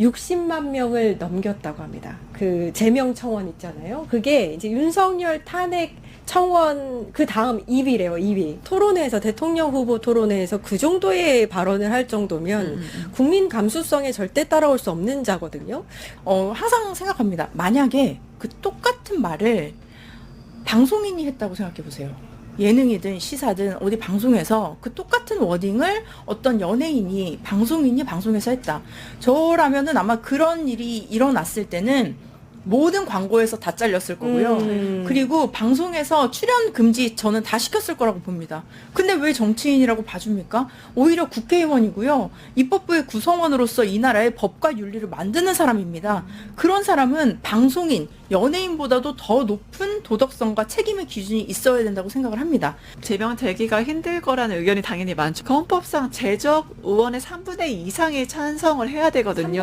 60만 명을 넘겼다고 합니다. 그 제명 청원 있잖아요. 그게 이제 윤석열 탄핵 청원 그 다음 2위래요, 2위. 토론회에서 대통령 후보 토론회에서 그 정도의 발언을 할 정도면 음, 음. 국민 감수성에 절대 따라올 수 없는 자거든요. 어, 항상 생각합니다. 만약에 그 똑같은 말을 방송인이 했다고 생각해 보세요. 예능이든 시사든 어디 방송에서 그 똑같은 워딩을 어떤 연예인이 방송인이 방송에서 했다. 저라면은 아마 그런 일이 일어났을 때는 모든 광고에서 다 잘렸을 거고요. 음. 그리고 방송에서 출연 금지 저는 다 시켰을 거라고 봅니다. 근데 왜 정치인이라고 봐줍니까? 오히려 국회의원이고요. 입법부의 구성원으로서 이 나라의 법과 윤리를 만드는 사람입니다. 그런 사람은 방송인, 연예인보다도 더 높은 도덕성과 책임의 기준이 있어야 된다고 생각을 합니다. 제명 되기가 힘들 거라는 의견이 당연히 많죠. 헌법상 재적 의원의 3분의 2 이상이 찬성을 해야 되거든요.